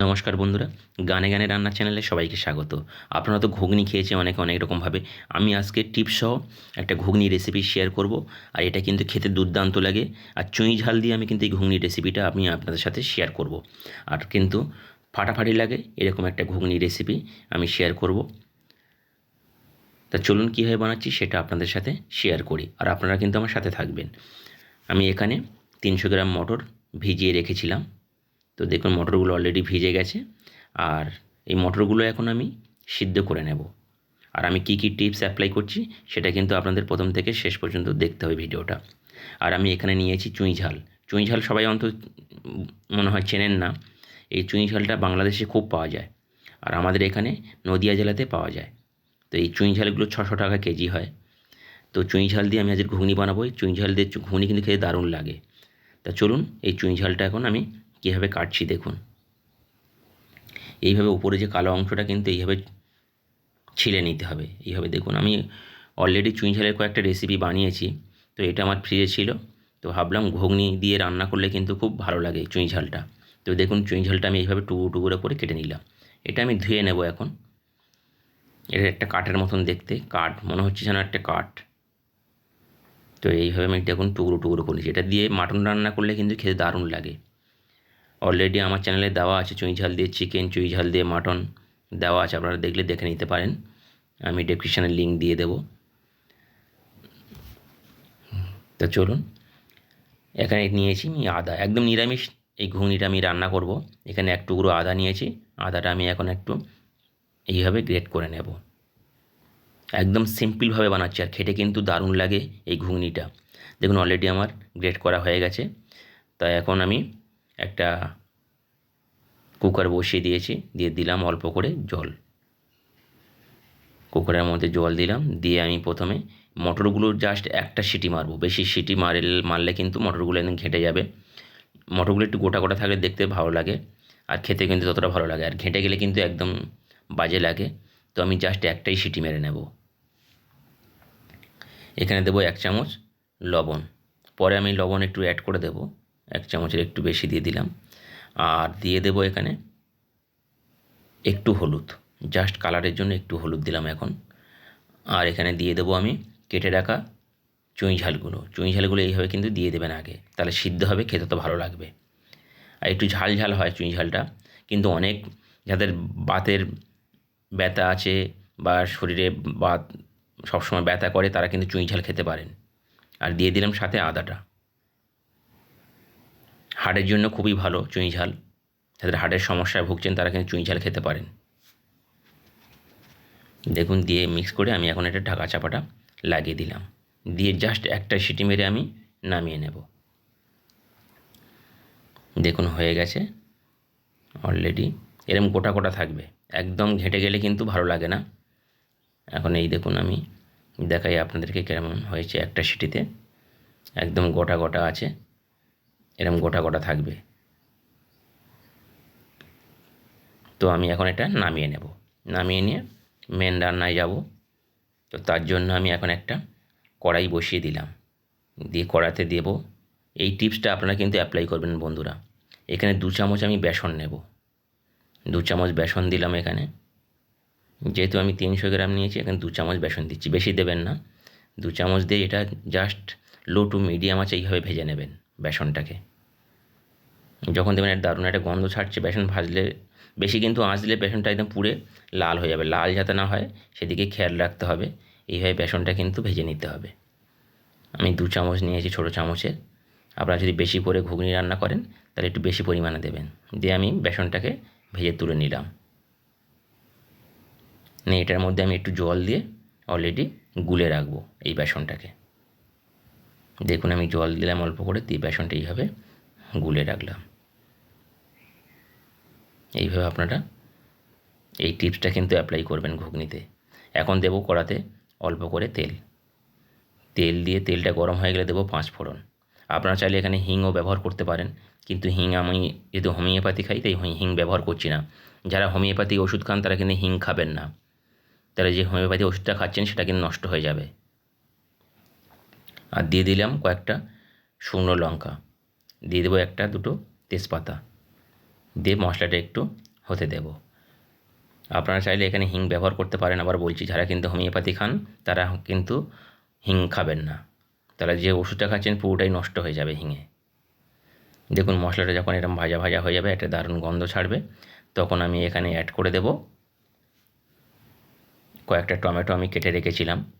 নমস্কার বন্ধুরা, গানে গানে রান্নার চ্যানেলে সবাইকে স্বাগত। আপনারা তো ঘুগনি খেয়েছে অনেকে অনেক রকমভাবে। আমি আজকে টিপস সহ একটা ঘুগনি রেসিপি শেয়ার করব, আর এটা কিন্তু খেতে দুর্দান্ত লাগে। আর চুঁই ঝাল দিয়ে আমি কিন্তু এই ঘুগনি রেসিপিটা আমি আপনাদের সাথে শেয়ার করব। আর কিন্তু ফাটাফাটি লাগে, এরকম একটা ঘুগনি রেসিপি আমি শেয়ার করব। তা চলুন কীভাবে বানাচ্ছি সেটা আপনাদের সাথে শেয়ার করি, আর আপনারা কিন্তু আমার সাথে থাকবেন। আমি এখানে তিনশো গ্রাম মটর ভিজিয়ে রেখেছিলাম। তো দেখুন মটরগুলো অলরেডি ভিজে গেছে। আর এই মটরগুলো এখন আমি সিদ্ধ করে নেব। আর আমি কী কী টিপস অ্যাপ্লাই করছি, সেটা কিন্তু আপনাদের প্রথম থেকে শেষ পর্যন্ত দেখতে হবে ভিডিওটা। আর আমি এখানে নিয়েছি চুঁই ঝাল। চুঁই ঝাল সবাই অন্ত মনে হয় চেনেন না। এই চুঁই ঝালটা বাংলাদেশে খুব পাওয়া যায়। আর আমাদের এখানে নদিয়া জেলাতে পাওয়া যায়। তো এই চুঁই ঝালগুলো ছশো টাকা কেজি হয়। তো চুঁই ঝাল দিয়ে আমি আজকে ঘুগনি বানাবো। এই চুঁই ঝাল দিয়ে ঘুগনি কিন্তু খেতে দারুণ লাগে। তা চলুন, এই চুঁই ঝালটা এখন আমি কীভাবে কাটছি দেখুন। এইভাবে উপরে যে কালো অংশটা কিন্তু এইভাবে ছিলে নিতে হবে। এইভাবে দেখুন, আমি অলরেডি চুঁই ঝালের কয়েকটা রেসিপি বানিয়েছি, তো এটা আমার ফ্রিজে ছিল, তো ভাবলাম ঘুগনি দিয়ে রান্না করলে কিন্তু খুব ভালো লাগে চুঁই ঝালটা। তো দেখুন, চুঁই ঝালটা আমি এইভাবে টুকরো টুকরো করে কেটে নিলাম। এটা আমি ধুয়ে নেব এখন। এটা একটা কাঠের মতন দেখতে, কাঠ, মনে হচ্ছে যেন একটা কাঠ। তো এইভাবে আমি দেখুন টুকরো টুকরো করেছি। এটা দিয়ে মাটন রান্না করলে কিন্তু খেতে দারুণ লাগে। অলরেডি আমার চ্যানেলে দেওয়া আছে চুঁই ঝাল দিয়ে চিকেন চুঁই ঝাল দিয়ে মাটন দেওয়া আছে, আপনারা দেখলে দেখে নিতে পারেন। আমি ডেসক্রিপশানে লিঙ্ক দিয়ে দেবো। তো চলুন, এখানে নিয়েছি আমি আদা, একদম নিরামিষ, এই ঘুগনিটা আমি রান্না করব। এখানে এক টুকরো আদা নিয়েছি, আদাটা আমি এখন একটু এইভাবে গ্রেট করে নেব। একদম সিম্পলভাবে বানাচ্ছি, আর খেতে কিন্তু দারুণ লাগে এই ঘুগনিটা। দেখুন অলরেডি আমার গ্রেট করা হয়ে গেছে। তাই এখন আমি একটা কুকার বসিয়ে দিয়েছি, দিয়ে দিলাম অল্প করে জল। কুকারের মধ্যে জল দিলাম, দিয়ে আমি প্রথমে মটরগুলোর জাস্ট একটা সিটি মারবো। বেশি সিটি মারলে মারলে কিন্তু মটরগুলো একদম ঘেঁটে যাবে। মটরগুলো একটু গোটা গোটা থাকলে দেখতে ভালো লাগে, আর খেতে কিন্তু ততটা ভালো লাগে। আর ঘেঁটে গেলে কিন্তু একদম বাজে লাগে। তো আমি জাস্ট একটাই সিটি মেরে নেব। এখানে দেবো এক চামচ লবণ। পরে আমি লবণ একটু অ্যাড করে দেবো। এক চামচের একটু বেশি দিয়ে দিলাম। আর দিয়ে দেবো এখানে একটু হলুদ। জাস্ট কালারের জন্য একটু হলুদ দিলাম এখন। আর এখানে দিয়ে দেবো আমি কেটে রাখা চুঁই ঝালগুলো। চুঁই ঝালগুলো এইভাবে কিন্তু দিয়ে দেবেন আগে। তাহলে সিদ্ধ হবে, খেতে তো ভালো লাগবে। আর একটু ঝাল ঝাল হয় চুঁই ঝালটা। কিন্তু অনেক যাদের বাতের ব্যথা আছে বা শরীরে বাত সবসময় ব্যথা করে, তারা কিন্তু চুঁই ঝাল খেতে পারেন। আর দিয়ে দিলাম সাথে আদাটা। হাড়ের জন্য খুবই ভালো চুঁই ঝাল। যাদের হাড়ের সমস্যায় ভুগছেন তারা কিন্তু চুঁই ঝাল খেতে পারেন। দেখুন, দিয়ে মিক্স করে আমি এখন এটা ঢাকা চাপাটা লাগিয়ে দিলাম। দিয়ে জাস্ট একটা সিটি মেরে আমি নামিয়ে নেব। দেখুন, হয়ে গেছে। অলরেডি এরম গোটা গোটা থাকবে। একদম ঘেঁটে গেলে কিন্তু ভালো লাগে না। এখন এই দেখুন, আমি দেখাই আপনাদেরকে কেমন হয়েছে একটা সিটিতে। একদম গোটা গোটা আছে। এরম গোটা গোটা থাকবে। তো আমি এখন এটা নামিয়ে নেব। নামিয়ে নিয়ে মেন রান্নায় যাব। তো তার জন্য আমি এখন একটা কড়াই বসিয়ে দিলাম। দিয়ে কড়াতে দেব। এই টিপসটা আপনারা কিন্তু অ্যাপ্লাই করবেন বন্ধুরা। এখানে দু চামচ আমি বেসন নেব। দু চামচ বেসন দিলাম এখানে। যেহেতু আমি তিনশো গ্রাম নিয়েছি, এখানে দু চামচ বেসন দিচ্ছি। বেশি দেবেন না। দু চামচ দিয়ে এটা জাস্ট লো টু মিডিয়াম আছে এইভাবে ভেজে নেবেন। বেসনটাকে। যখন দেখবেন একটা দারুণ একটা গন্ধ ছাড়ছে, বেসন ভাজলে, বেশি কিন্তু আঁচ দিলে বেসনটা একদম পুড়ে লাল হয়ে যাবে, লাল যাতে না হয় সেদিকে খেয়াল রাখতে হবে। এইভাবে বেসনটা কিন্তু ভেজে নিতে হবে। আমি দু চামচ নিয়েছি ছোটো চামচের। আপনারা যদি বেশি করে ঘুগনি রান্না করেন, তাহলে একটু বেশি পরিমাণে দেবেন। দিয়ে আমি বেসনটাকে ভেজে তুলে নিলাম। নিয়ে এটার মধ্যে আমি একটু জল দিয়ে অলরেডি গুলে রাখব এই বেসনটাকে। দেখুন, আমি জল দিলাম অল্প করে, দিয়ে বেসনটা এইভাবে গুলে রাখলাম। এইভাবে আপনারা এই টিপসটা কিন্তু অ্যাপ্লাই করবেন ঘুগনিতে। এখন দেবো কড়াতে অল্প করে তেল। তেল দিয়ে তেলটা গরম হয়ে গেলে দেবো পাঁচ ফোড়ন। আপনারা চাইলে এখানে হিংও ব্যবহার করতে পারেন, কিন্তু হিং আমি যেহেতু হোমিওপ্যাথি খাই, তাই হিং ব্যবহার করছি না। যারা হোমিওপ্যাথি ওষুধ খান, তারা কিন্তু হিং খাবেন না। তাহলে যে হোমিওপ্যাথি ওষুধটা খাচ্ছেন, সেটা কিন্তু নষ্ট হয়ে যাবে। আর দিয়ে দিলাম কয়েকটা শুকনো লঙ্কা। দিয়ে দেবো একটা, দুটো তেজপাতা। দিয়ে মশলাটা একটু হতে দেব। আপনারা চাইলে এখানে হিং ব্যবহার করতে পারেন, আবার বলছি, যারা কিন্তু হোমিওপ্যাথি খান, তারা কিন্তু হিং খাবেন না। তারা যে ওষুধটা খাচ্ছেন, পুরোটাই নষ্ট হয়ে যাবে হিঙে দেখুন, মশলাটা যখন এরকম ভাজা ভাজা হয়ে যাবে, একটা দারুণ গন্ধ ছাড়বে, তখন আমি এখানে অ্যাড করে দেব। কয়েকটা টমেটো আমি কেটে রেখেছিলাম।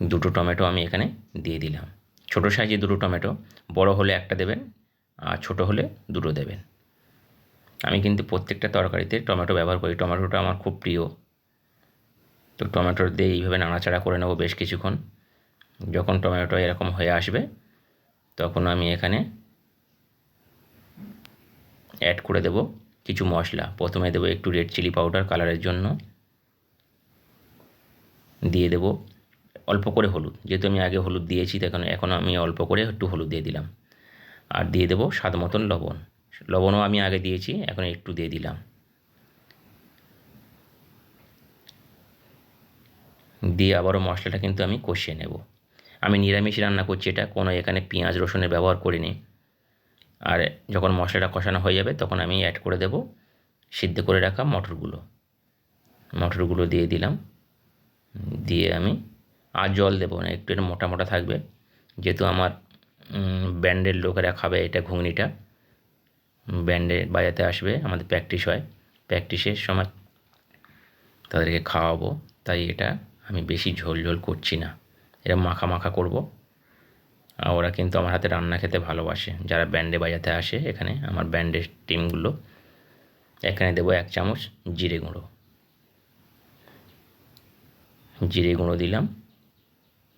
দুটো টমেটো আমি এখানে দিয়ে দিলাম। ছোটো সাইজে দুটো টমেটো, বড় হলে একটা দেবেন, আর ছোটো হলে দুটো দেবেন। আমি কিন্তু প্রত্যেকটা তরকারিতে টমেটো ব্যবহার করি। টমেটোটা আমার খুব প্রিয়। তো টমেটো দিয়ে এইভাবে নাড়াচাড়া করে নেব বেশ কিছুক্ষণ। যখন টমেটো এরকম হয়ে আসবে, তখন আমি এখানে অ্যাড করে দেব কিছু মশলা। প্রথমে দেবো একটু রেড চিলি পাউডার কালারের জন্য। দিয়ে দেব অল্প করে হলুদ। যেহেতু আমি আগে হলুদ দিয়েছি তখন এখন আমি অল্প করে একটু হলুদ দিয়ে দিলাম। আর দিয়ে দেবো স্বাদ মতন লবণ। লবণও আমি আগে দিয়েছি, এখন একটু দিয়ে দিলাম। দিয়ে আবারও মশলাটা কিন্তু আমি কষিয়ে নেব। আমি নিরামিষ রান্না করছি এটা, কোনো এখানে পেঁয়াজ রসুনের ব্যবহার করিনি। আর যখন মশলাটা কষানো হয়ে যাবে, তখন আমি অ্যাড করে দেব সিদ্ধ করে রাখা মটরগুলো। মটরগুলো দিয়ে দিলাম। দিয়ে আমি আর জল দেবো না, একটু এটা মোটা মোটা থাকবে। যেহেতু আমার ব্যান্ডের লোকেরা খাবে এটা ঘুগনিটা ব্যান্ডে বাজাতে আসবে, আমাদের প্র্যাকটিস হয়। প্র্যাকটিসের সময় তাদেরকে খাওয়াবো, তাই এটা আমি বেশি ঝোল ঝোল করছি না। এটা মাখা মাখা করব। আর ওরা কিন্তু আমার হাতে রান্না খেতে ভালোবাসে। যারা ব্যান্ডে বাজাতে আসে এখানে, আমার ব্যান্ডের টিমগুলো, এখানে দেবো এক চামচ জিরে গুঁড়ো। জিরে গুঁড়ো দিলাম।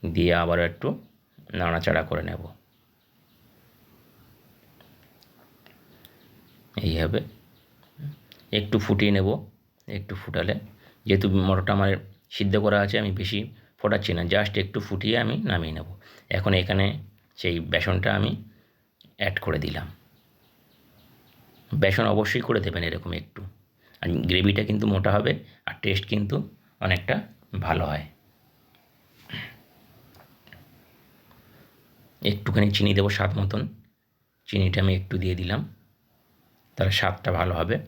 দিয়ে আবার একটু নাড়াচাড়া করে নেব। এইভাবে একটু ফুটিয়ে নেব, একটু ফুটালে। যেহেতু মটরটা আমার সিদ্ধ করা আছে, আমি বেশি ফোটাচ্ছি না, জাস্ট একটু ফুটিয়ে আমি নামিয়ে নেব। এখন এখানে সেই বেসনটা আমি অ্যাড করে দিলাম। বেসন অবশ্যই করে দেবেন এরকম একটু। আর গ্রেভিটা কিন্তু মোটা হবে, আর টেস্ট কিন্তু অনেকটা ভালো হয়। একটুখানি চিনি দেবো স্বাদ মতন। চিনিটা আমি একটু দিয়ে দিলাম। তাহলে স্বাদটা ভালো হবে।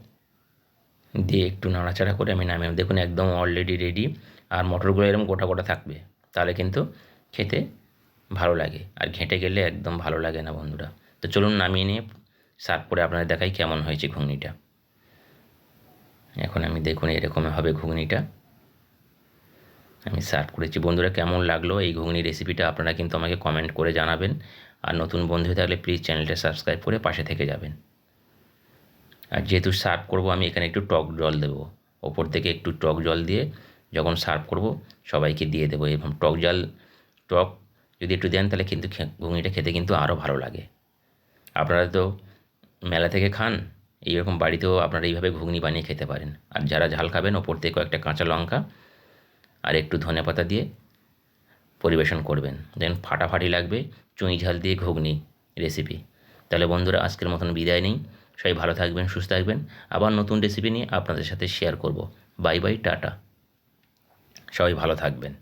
দিয়ে একটু নাড়াচাড়া করে আমি নামিয়ে দেখুন, একদম অলরেডি রেডি আর মটরগুলো এরকম গোটা গোটা থাকবে। তাহলে কিন্তু খেতে ভালো লাগে। আর ঘেঁটে গেলে একদম ভালো লাগে না বন্ধুরা। তো চলুন নামিয়ে নিয়ে সার্ভ করে আপনাদের দেখাই কেমন হয়েছে ঘুগনিটা। এখন আমি দেখুন এরকম হবে ঘুগনিটা। আমি সার্ভ করেছি। বন্ধুরা, কেমন লাগল এই ঘুগনি রেসিপিটা আপনারা কিন্তু আমাকে কমেন্ট করে জানাবেন। আর নতুন বন্ধু হয়ে থাকলে প্লিজ চ্যানেলটা সাবস্ক্রাইব করে পাশে থেকে যাবেন। আর যেহেতু সার্ভ করব, আমি এখানে একটু টক জল দেবো। ওপর থেকে একটু টক জল দিয়ে যখন সার্ভ করব, সবাইকে দিয়ে দেবো এবং টক জল, টক যদি একটু দেন, তাহলে কিন্তু ঘুগনিটা খেতে কিন্তু আরও ভালো লাগে। আপনারা তো মেলা থেকে খান, এইরকম বাড়িতেও আপনারা এইভাবে ঘুগনি বানিয়ে খেতে পারেন। আর যারা ঝাল খাবেন, ওপর থেকে কয়েকটা কাঁচা লঙ্কা আর একটু ধনে পাতা দিয়ে পরিবেশন করবেন। দেন ফাটাফাটি লাগবে, চুঁই ঝাল দিয়ে ঘুগনি রেসিপি তাহলে বন্ধুরা, আজকের মতন বিদায় নেই। সবাই ভালো থাকবেন, সুস্থ থাকবেন। আবার নতুন রেসিপি নিয়ে আপনাদের সাথে শেয়ার করব। Bye bye tata. সবাই ভালো থাকবেন।